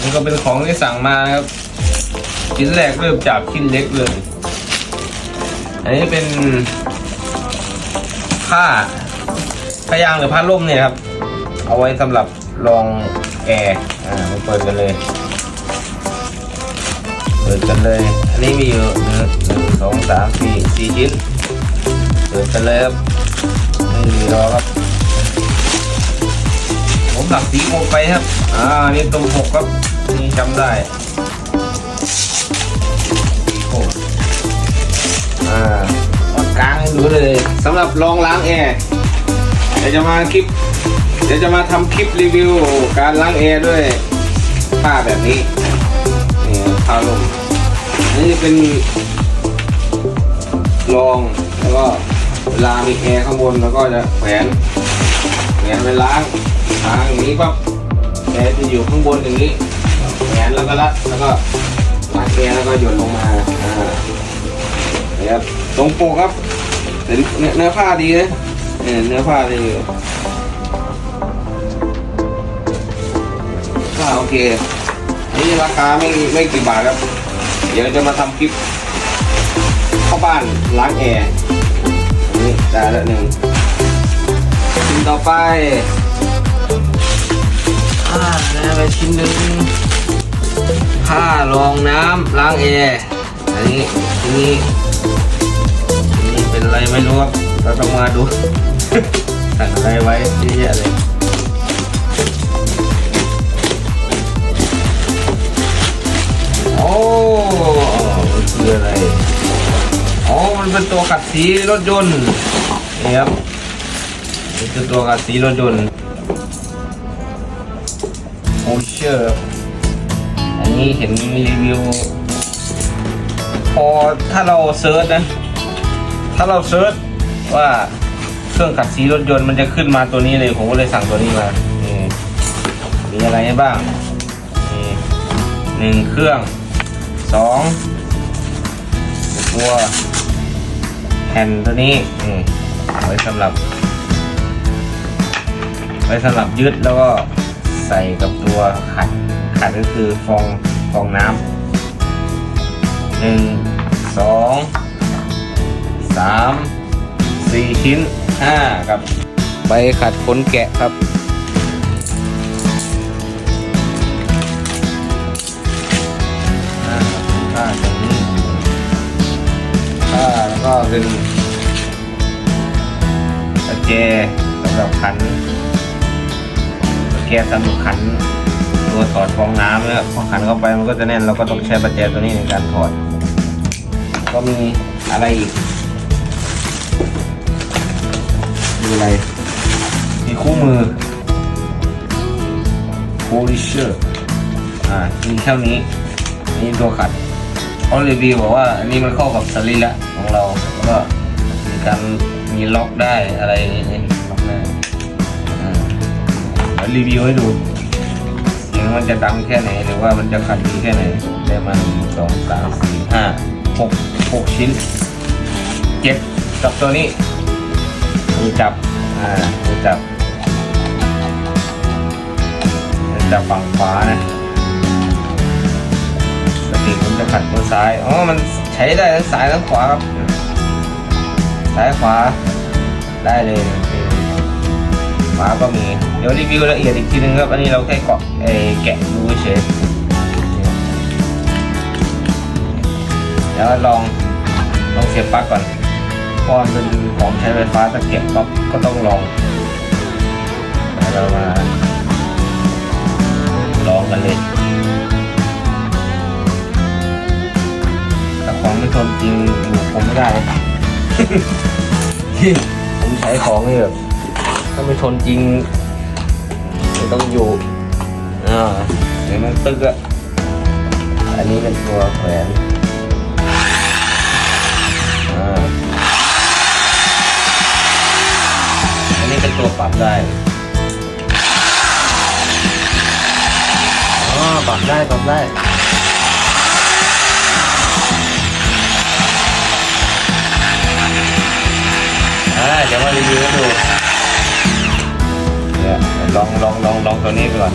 นี่ก็เป็นของที่สั่งมานะครับชิ้นแรกเริ่มจากชิ้นเล็กเลย อันนี้เป็นผ้าผ้ายางหรือผ้าร่มเนี่ยครับ เอาไว้สำหรับรองแอร์อ่ามาเปิดกันเลย เปิดกันเลย อันนี้มีอยู่หนึ่งสองสามสี่สี่ชิ้น เปิดกันเลยครับไม่มีรอครับ ผมหลักสีหมไปครับ อ่านี่ตรงหกครับนี่จำได้สีหกอ่าเอากลางให้ดูเลยสำหรับรองล้างแอร์เดี๋ยวจะมาคลิป เดี๋ยวจะมาทำคลิปรีวิว การล้างแอร์ด้วยผ้าแบบนี้นี่ผ้าลมนนี้เป็นรองแล้วก็เวลามีแอร์ข้างบนแล้วก็จะแขวนแขวนไปล้างล้างอย่างนี้ปั๊บ แอร์จะอยู่ข้างบนอย่างนี้แขนแล้วก็รัดแล้วก็ล้างแอร์แล้วก็หยดลงมานี่ครับตรงปกครับเนื้อเนื้อผ้าดีนะเออเนื้อผ้าดีอยู่อ่าโอเคนี่ราคาไม่ไม่กี่บาทครับ เดี๋ยวจะมาทำคลิปเข้าบ้านล้างแอร์นนี้ได้แล้วหนึ่งชิ้นต่อไป อ่าได้ไปชิ้นหนึ่งผ้ารองน้ำล้างแอร์อันนี้อันนี้อันนี้เป็นอะไรไม่รู้ครับเราต้องมาดูสั่งอะไรไว้เยอะแยะเลยโอ้มันคืออะไรอ๋อมันเป็นตัวกัดสีรถยนต์นี่ครับนี่คือตัวกัดสีรถยนต์ โอเชอร์อันนี้เห็นรีวิว พอถ้าเราเซิร์ชนะ ถ้าเราเซิร์ชว่าเครื่องขัดสีรถยนต์มันจะขึ้นมาตัวนี้เลย ผมก็เลยสั่งตัวนี้มามีอะไรบ้างหนึ่งเครื่องสองตัวแผ่นตัวนี้นี่ไว้สำหรับ ไว้สำหรับยึดแล้วก็ ใส่กับตัวขัดขัดก็คือฟองฟองน้ำหนึ่งสองสามสี่ชิ้นห้าครับใบขัดขนแกะครับอ่าผ้าตรงนี้ผ้าแล้วก็เป็นตะแกสำหรับขัน แกสำหรับขันตัวถอดฟองน้ำเนี่ยพอขันเข้าไปมันก็จะแน่นเราก็ต้องใช้ประแจตัวนี้ในการถอด ก็มีอะไรอีกมีอะไรมีคู่มือ polisher อ่ามีเท่านี้นี่ตัวขัดเขารีวิวบอกว่าอันนี้มันเข้ากับสรีระของเราแล้วก็มีการมีล็อกได้อะไรอย่างนี้ รีวิวให้ดูเสียงมันจะดังแค่ไหนหรือว่ามันจะขัดดีแค่ไหนได้มาหนึ่งสองสามสี่ห้าหกหกชิ้นเจ็ดกับตัวนี้มือจับอ่ามือจับมือจับฝั่งขวานะปกติผมจะขัดมือซ้ายอ๋อมันใช้ได้ทั้งซ้ายทั้งขวาครับซ้ายขวาได้เลย นี่ขวาก็มี เดี๋ยวรีวิวละเอียดอีกทีนึงครับ อันนี้เราแค่เกาะเอแกะดูเฉยเดี๋ยวลองลองเสียบปลั๊กก่อนเพราะมันเป็นของใช้ไฟฟ้าถ้าเก็บปั๊บก็ต้องลองเดี๋ยวเรามาลองกันเลยแต่ของไม่ทนจริงอยู่ผมไม่ได้ ผมใช้ของนี่แบบ ถ้าไม่ทนจริงมันต้องอยู่อ่าเดี๋ยวมันตึกอะอันนี้เป็นตัวแขวนอ่าอันนี้เป็นตัวปรับได้อ๋อปรับได้ปรับได้เดี๋ยวมารีวิวให้ดู ลองลองลองลองตัวนี้ไปก่อน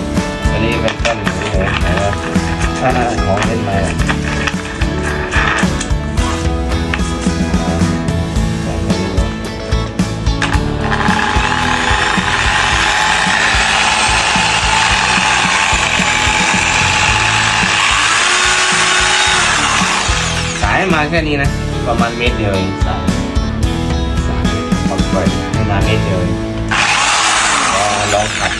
ตัวนี้เป็นต้นเฉยๆนะของเล่นใหม่สายมาแค่นี้นะ ประมาณเมตรเดียวเองสายสายปล่อยปล่อยให้มาเมตรเดียวเองลองลองขัด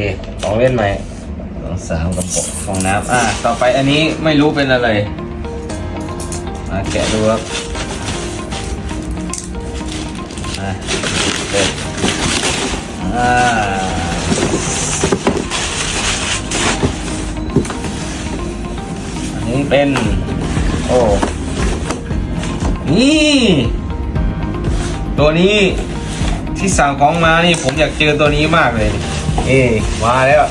โอเคของเล่นใหม่ลองสามกระป๋องฟองน้ำอ่าต่อไปอันนี้ไม่รู้เป็นอะไรมาแกะดูครับอ่าเปิดอ่าอันนี้เป็น โอ้นี่ ตัวนี้ที่สั่งของมานี่ผมอยากเจอตัวนี้มากเลย เอ๊มาแล้ว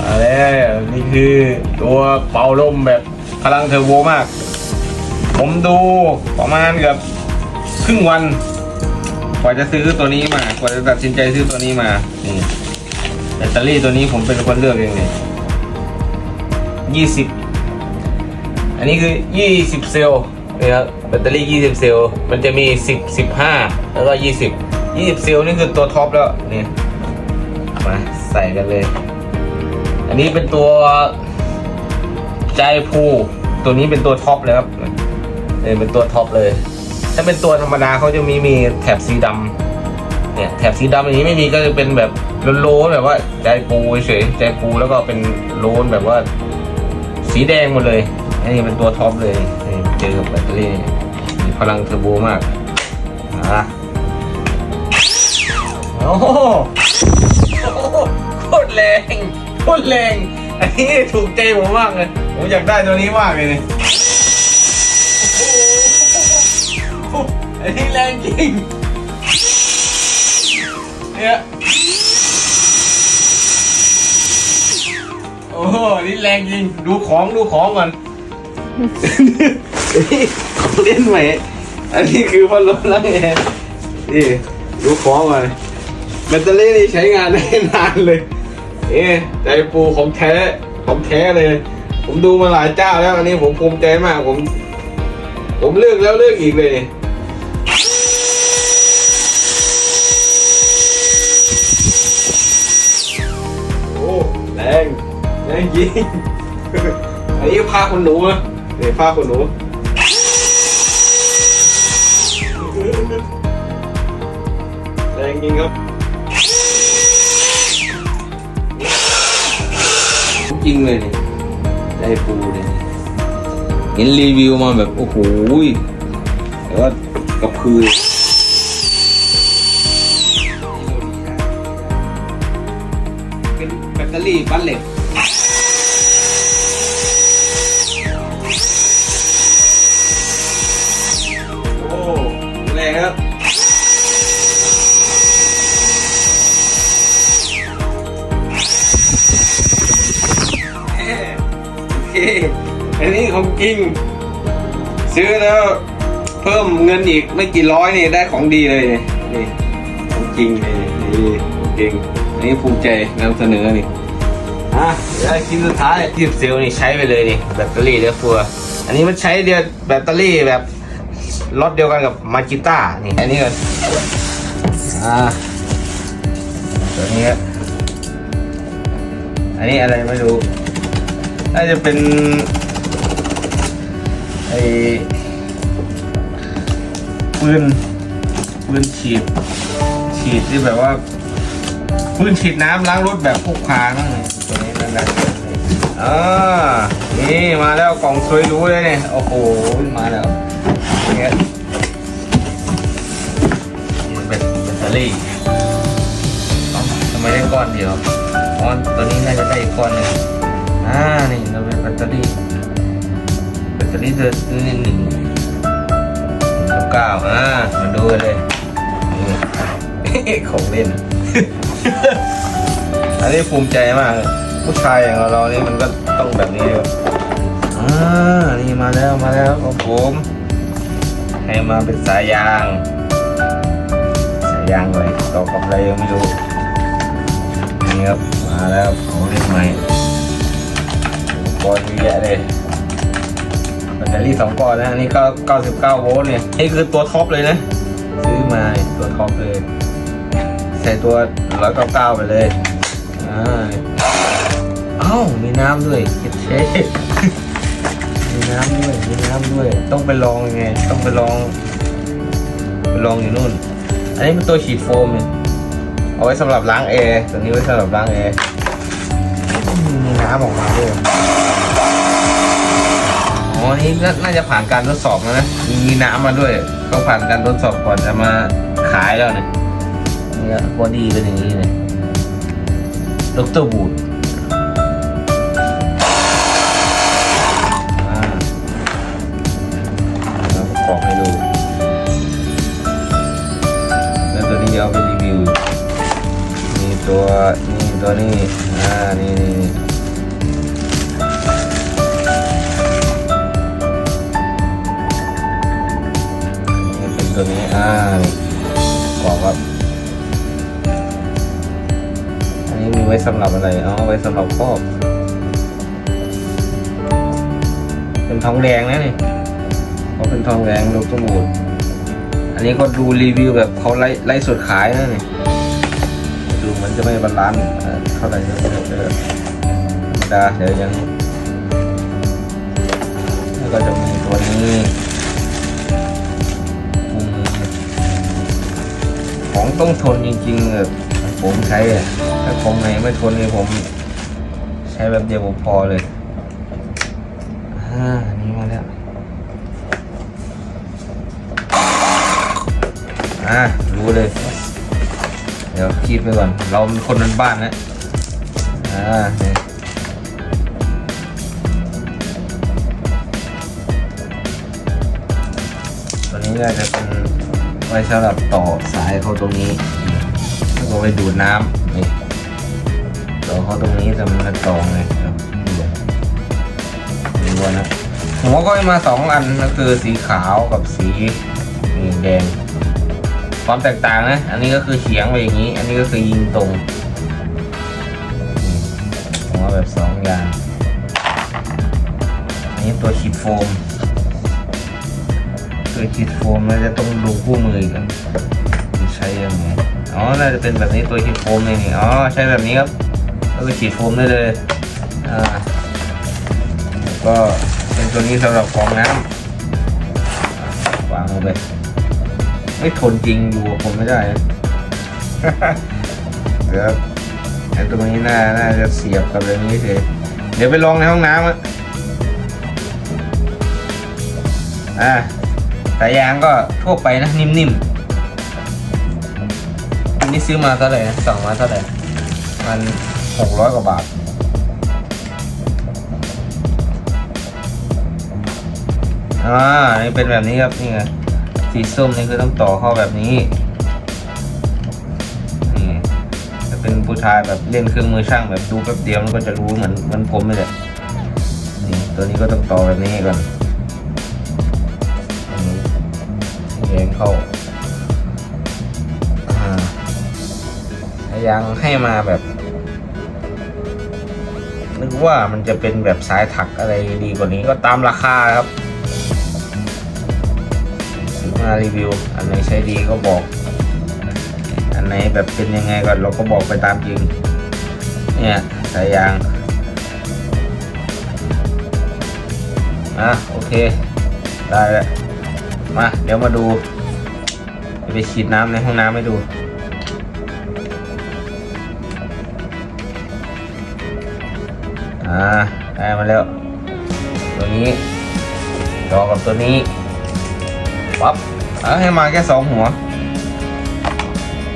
มาแล้วนี่คือตัวเป่าลมแบบพลังเทอร์โบมาก ผมดูประมาณเกับครึ่งวันกว่าจะซื้อตัวนี้มากว่าจะตัดสินใจซื้อตัวนี้มานี่แบตเตอรี่ตัวนี้ผมเป็นคนเลือกเองเลยยี่สิบอันนี้คือ20เซลล์นะครับแบตเตอรี่20เซลล์มันจะมี10 15แล้วก็20 20เซลล์นี่คือตัวท็อปแล้วนี่ มาใส่กันเลย อันนี้เป็นตัวใจพูตัวนี้เป็นตัวท็อปเลยครับเนี่ยเป็นตัวท็อปเลย ถ้าเป็นตัวธรรมดาเขาจะมีมีแถบสีดำเนี่ยแถบสีดำอย่างนี้ไม่มีก็จะเป็นแบบโลนแบบว่า ใจปูเฉยใจปูแล้วก็เป็นโลนแบบว่า สีแดงหมดเลยอันนี้เป็นตัวท็อปเลยเจอกับแบตเตอรี่มีพลังเทอร์โบมากอะโอ้โห แรงโคตรแรงอันนี้ถูกใจผมมากเลย ผมอยากได้ตัวนี้มากเลยเนี่ยโอ้โหอันนี้แรงจริงเนี่ยโอ้โหนี่แรงจริง ดูของดูของก่อนนี่ของเล่นใหม่ อันนี้คือพัดลมแล้วไงนี่ดูของก่อนแบตเตอรี่นี่ใช้งานได้นานเลย เอ๊ใจปูของแท้ของแท้เลย ผมดูมาหลายเจ้าแล้วอันนี้ผมภูมิใจมากผม ผมเลือกแล้วเลือกอีกเลยโอ้แรงแรงจริงอันนี้ผ้าขนหนูนะนี่ผ้าขนหนูแรงจริงครับ ริงเลยเนี่ได้ปูเลยเห็นรีวิวมาแบบโอ้โหแต่ว่ากระพือเป็นแบตเตอรี่บัลเหล็ก อันนี้ของจริง ซื้อแล้วเพิ่มเงินอีกไม่กี่ร้อยนี่ได้ของดีเลยนี่ของจริงเลยนี่ของจริงอันนี้ภูมิใจนำเสนอนี่อะเดี๋ยวชิ้นสุดท้ายที่เซลล์นี่ใช้ไปเลยนี่แบตเตอรี่เดียวฟัวอันนี้มันใช้เดียวแบตเตอรี่แบบรถเดียวกันกับมาจิต้านี่อันนี้ก่อนอ่าตัวนี้ครับอันนี้อะไรไม่รู้ น่าจะเป็นไอ้ปืนปืนฉีด ฉีดที่แบบว่าพื้นฉีดน้ำล้างรถแบบพกพานั่งตัวนี้นั่นนะอ่านี่มาแล้วกล่องสวยรู้เลยเนี่ยโอ้โหมาแล้วเนี่ยนี่เป็นแบตเตอรี่ทำไมได้ก้อนเดียวอ๋อตัวนี้น่าจะได้อีกก้อนหนึง อ่า นี่เราเป็นแบตเตอรี่ แบตเตอรี่เดือนหนึ่งหนึ่งเก้าอ่า มาดูกันเลยของเล่น อันนี้ภูมิใจมาก ผู้ชายอย่างเราเนี่มันก็ต้องแบบนี้ด้วยอ่า นี่มาแล้วมาแล้วของผม ให้มาเป็นสายยาง สายยางเลยต่อกับอะไรยังไม่รู้นี่ครับ มาแล้วของเล่นใหม่ กรณ์เยอะแยะเลยแบตเตอรี่สองก้อนนะอันนี้ก็99โวลต์เนี่ยนี่คือตัวท็อปเลยนะ ซื้อมาตัวท็อปเลย ใส่ตัว199ไปเลยอ่าเอ้ามีน้ำด้วยเช็ดเช็ดมีน้ำด้วยมีน้ำด้วย ต้องไปลองยังไง ต้องไปลอง ไปลองอยู่นู่น อันนี้เป็นตัวฉีดโฟมเนี่ยเอาไว้สำหรับล้างแอร์ตัวนี้ไว้สำหรับล้างแอร์มีน้ำออกมาด้วย อ๋อนี่นาน่าจะผ่านการทดสอบแล้วนะ มีน้ำมาด้วย ต้องผ่านการทดสอบก่อนจะมาขายแล้วเนี่ยนี่บอดี้เป็นอย่างนี้เลยดรบูดอ่าเราประกอบให้ดู แล้วตัวนี้จะเอาไปรีวิวมีตัว นี่ตัวนี้ อ่า นี่นี่ ตัวนี้ อ่าบอกว่าอันนี้มีไว้สำหรับอะไรอ๋อไว้สำหรับครอบเป็นทองแดงนะนี่เขาเป็นทองแดงลูกตุ้มูดอันนี้ก็ดูรีวิวแบบเขาไล่ไล่สดขายนะนี่ดูมันจะไม่บาลานซ์เท่าไหร่นะเดี๋ยวธรรมดาเดี๋ยวยังแล้วก็จะมีตัวนี้ ของต้องทนจริงๆแบบผมใช้อะถ้าของไหนไม่ทนนี่ผม ใช้แบบเดียวผมพอเลยอ่านนี้มาแล้วอ่ารู้เลย เดี๋ยวคีบไปก่อน เราเป็นคนบ้านๆนะอ่านี่ตัวนี้น่าจะเป็น ไว้สำหรับต่อสายเข้าตรงนี้ แล้วก็ไปดูดน้ำนี่ต่อเข้าตรงนี้แต่มันกระตองเลยครับดูดูนะหัวก็ให้มาสองอันก็คือสีขาวกับสีแดง ความแตกต่างนะ อันนี้ก็คือเฉียงไปอย่างนี้ อันนี้ก็คือยิงตรงผมว่าแบบสองอย่าง อันนี้ตัวฉีดโฟม ตัวฉีดโฟมน่าจะต้องดูคู่มืออีกันใช้ยังไงอ๋อ น่าจะเป็นแบบนี้ตัวฉีดโฟมนี่นี่ อ๋อ ใช้แบบนี้ครับแล้วก็ฉีดโฟมได้เลย อ่าก็เป็นตัวนี้สำหรับกรองน้ำวางลงไปไม่ทนจริงอยู่กับผมไม่ได้นะเดี๋ยวไอ้ตรงนี้น่า น่าจะเสียบกับเรื่องนี้เฉยเดี๋ยวไปลองในห้องน้ำอะอ่า สายยางก็ทั่วไปนะนิ่มๆ อันนี้ซื้อมาเท่าไหร่นะสั่งมาเท่าไหร่มันหกร้อยกว่าบาท อ่า นี่เป็นแบบนี้ครับ นี่ไง สีส้มนี่คือต้องต่อเข้าแบบนี้ นี่จะเป็นผู้ชายแบบเล่นเครื่องมือช่างแบบดูแป๊บเดียวมันก็จะรู้เหมือนมันผมเลยแหละนี่ตัวนี้ก็ต้องต่อแบบนี้ก่อนอัน งเข้าอ่ายังให้มาแบบ นึกว่ามันจะเป็นแบบสายถักอะไรดีกว่านี้ก็ตามราคาครับซื้อมารีวิว อันไหนใช้ดีก็บอก อันไหนแบบเป็นยังไงก็เราก็บอกไปตามจริง เนี่ยสายยางอะโอเค ได้แล้วมา เดี๋ยวมาดู ไปฉีดน้ำในห้องน้ำให้ดู อ่า ได้มาแล้ว ตัวนี้ต่อกับตัวนี้ ปั๊บเอาให้มาแค่สองหัว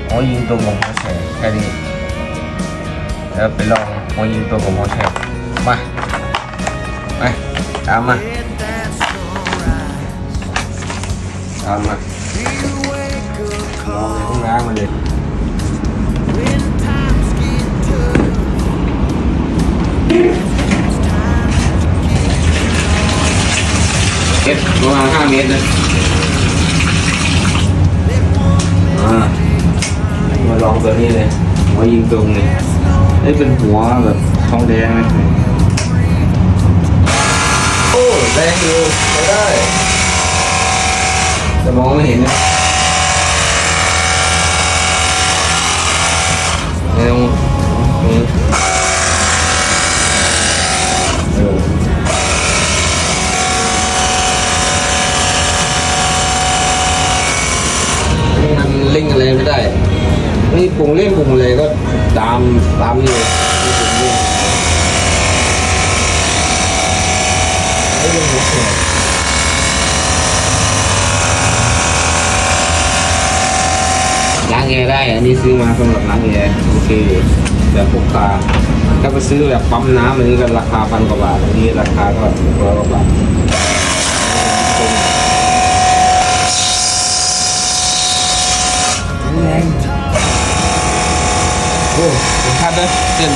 หัวยิงตัวกับหัวแฉกแค่นี้ แล้วไปลองหัวยิงตัวกับหัวแฉกมาไปตามมาตามมา ลองในห้องน้ำมาเลยเอ็ดประมาณห้าเมตรนะอ่ามาลองตัวนี้เลยหัวยิงตรงเลยนี่เป็นหัวแบบทองแดงนะโอ้แรงอยู่ใช้ได้แต่มองไม่เห็นนะ แรงนี่เออมันเล่งอะไรไม่ได้ นี่ปรุงเล่นปรุงอะไรก็ตามตามนี่เลยนี่ปรุงเล่นไม่เป็นหัวแขก ล้างแอร์ได้ อันนี้ซื้อมาสำหรับล้างแอร์โอเคแบบพกพาถ้าไปซื้อแบบปั๊มน้ำอันนี้ก็ราคาพันกว่าบาท อันนี้ราคาก็ร้อยกว่าบาทแรงโอ้ยคัดนะเส้น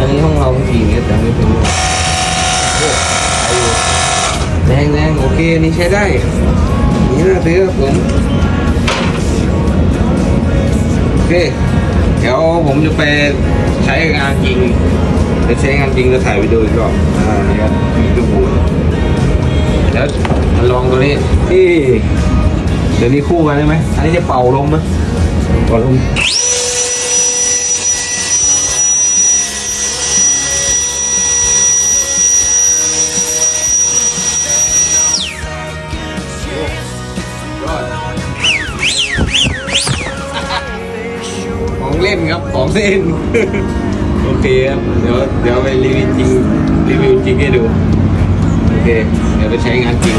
อันนี้ห้องเรากี่เมตรยังไม่ถึงโอ้ไปอยู่แรงแรงโอเคนนี่ใช้ได้ นี่น่าซื้อครับผมโอเค เดี๋ยวผมจะไปใช้งานจริง ไปใช้งานจริงจะถ่ายวิดีโออีกรอบอ่านี่ครับดูบูเดี๋ยวมาลองตัวนี้ที่เดี๋ยวนี้คู่กันได้ไหมอันนี้จะเป่าลมไหมเป่าลมยอดของเล่นครับ ของเล่น โอเคครับเดี๋ยวเดี๋ยวไปรีวิวจริงรีวิวจริงให้ดูโอเคเดี๋ยวไปใช้งานจริง